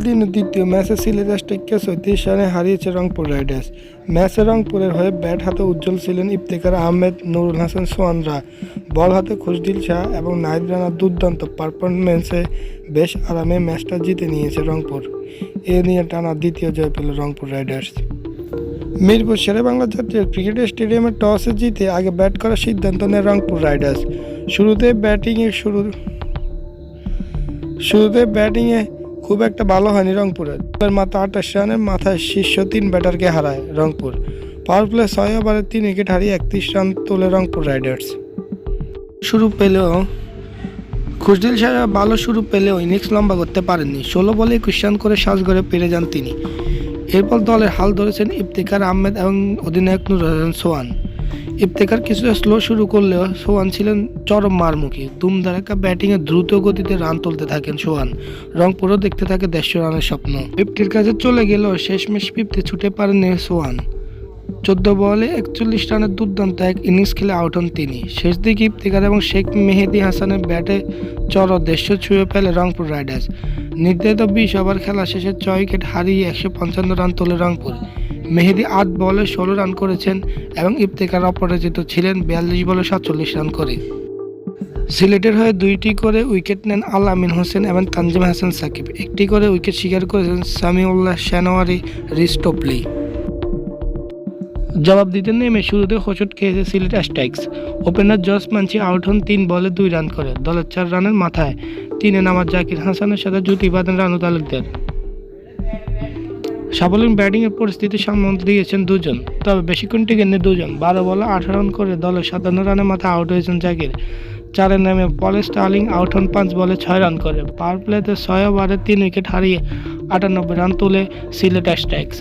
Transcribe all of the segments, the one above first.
দিনের দ্বিতীয় ম্যাচে সিলেট স্ট্রাইককে ছত্রিশ রানে হারিয়েছে রংপুর রাইডার্স। ম্যাচে রংপুরের হয়ে ব্যাট হাতে উজ্জ্বল ছিলেন ইফতেখার আহমেদ, নুরুল হাসান সোয়ানরা বল হাতে খুশদিল শাহ এবং নাহিদ রানার দুর্দান্ত পারফরমেন্সে বেশ আরামে ম্যাচটা জিতে নিয়েছে রংপুর। এ নিয়ে টানা দ্বিতীয় জয় পেল রংপুর রাইডার্স। মিরপুর শেরেবাংলা জাতীয় ক্রিকেট স্টেডিয়ামে টসে জিতে আগে ব্যাট করার সিদ্ধান্ত নেয় রংপুর রাইডার্স। শুরুতে ব্যাটিংয়ে শুরু শুরুতে ব্যাটিংয়ে খুব একটা ভালো হয়নি রংপুরের। মাত্র আঠাশ রানের মাথায় শীর্ষ তিন ব্যাটারকে হারায় রংপুর। পাওয়ার প্লে ছয় ওভারে তিন উইকেট হারিয়ে একত্রিশ রান তোলে রংপুর রাইডার্স। শুরু পেলেও খুশদিল সাহেব ভালো শুরু পেলেও ইনিংস লম্বা করতে পারেননি। ষোলো বলে একুশ রান করে সাজগড়ে পেরে যান তিনি। এরপর দলের হাল ধরেছেন ইফতিকার আহমেদ এবং অধিনায়ক নুর সোয়ান ইফতেখার কিছুটা স্লো শুরু করলেও সোয়ান ছিলেন চরম মারমুখী। দুমদারাকা ব্যাটিংয়ে দ্রুত গতিতে রান তুলতে থাকেন সোয়ান রংপুরও দেখতে থাকে দেড়শো রানের স্বপ্ন। ফিফটির কাছে চলে গেলেও শেষমেশ ফিফটি ছুটে পারেননি সোয়ান চোদ্দ বলে একচল্লিশ রানের দুর্দান্ত এক ইনিংস খেলে আউট হন তিনি। শেষ দিকে ইফতিকার এবং শেখ মেহেদি হাসানের ব্যাটে চর দেড়শো ছুঁয়ে ফেলে রংপুর রাইডার্স। নির্ধারিত বিশ ওভার খেলা শেষে ছয় উইকেট হারিয়ে একশো পঞ্চান্ন রান তোলে রংপুর। মেহেদি আট বলে ষোলো রান করেছেন এবং ইফতেকার অপরাজিত ছিলেন বিয়াল্লিশ বলে সাতচল্লিশ রান করে। সিলেটের হয়ে দুইটি করে উইকেট নেন আল আমিন হোসেন এবং তানজিম হাসান সাকিব। একটি করে উইকেট শিকার করেছেন সামিউল্লাহ শানোয়ারি রিস্টোপলি জবাব দিতে নেমে শুরুতে হোঁচট খেয়েছে সিলেট স্ট্রাইকস ওপেনার জস মানছি আউট হন তিন বলে দুই রান করে। দলের চার রানের মাথায় তিনে নামার জাকির হাসানের সাথে জুটি বাঁধেন রানু তালুকদার সাবলীন ব্যাটিংয়ের পরিস্থিতি সামনে দিয়েছেন দুজন, তবে বেশিক্ষণ টিকে নেই দুজন। বারো বলে আঠারো রান করে দলের সাতান্ন রানের মাথায় আউট হয়েছেন জাকির। চারের নামে পলে স্টার্লিং আউট হন পাঁচ বলে ছয় রান করে। পাওয়ার প্লেতে ছয় ওভারে তিন উইকেট হারিয়ে আটানব্বই রান তুলে সিলেট স্ট্রাইকস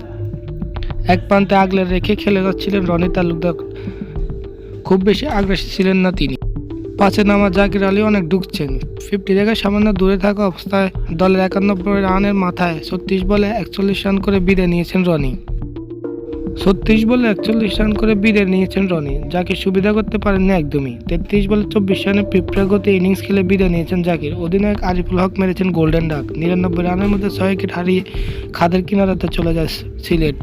এক প্রান্তে আগলে রেখে খেলে যাচ্ছিলেন রনি তালুকদার। খুব বেশি আগ্রাসী ছিলেন না তিনি। পাঁচে নামা জাকির আলী অনেক ঢুকছেন ফিফটি জায়গায় সামান্য দূরে থাকা অবস্থায় দলের একানব্বই রানের মাথায় ছত্রিশ বলে একচল্লিশ রান করে বিদায় নিয়েছেন রনি। ছত্রিশ বলে একচল্লিশ রান করে বিদায় নিয়েছেন রনি। যাকে সুবিধা করতে পারেননি একদমই। তেত্রিশ বলে চব্বিশ রানে পিঁপড়া গতি ইনিংস খেলে বিদায় নিয়েছেন জাকির। অধিনায়ক আরিফুল হক মেরেছেন গোল্ডেন ডাক। নিরানব্বই রানের মধ্যে ছয় উইকেট হারিয়ে খাদের কিনারাতে চলে যায় সিলেট।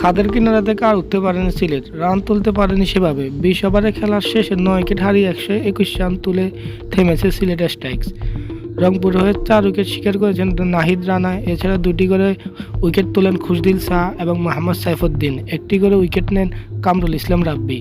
খাদের কিনারা থেকে আর উঠতে পারেনি সিলেট। রান তুলতে পারেনি সেভাবে। বিশ ওভারে খেলার শেষে নয় উইকেট হারিয়ে একশো একুশ রান তুলে থেমেছে সিলেট স্ট্রাইকস রংপুর হয়ে চার উইকেট শিকার করেছেন নাহিদ রানা। এছাড়া দুটি করে উইকেট তোলেন খুশদিল শাহ এবং মোহাম্মদ সাইফুদ্দিন। একটি করে উইকেট নেন কামরুল ইসলাম রাব্বি।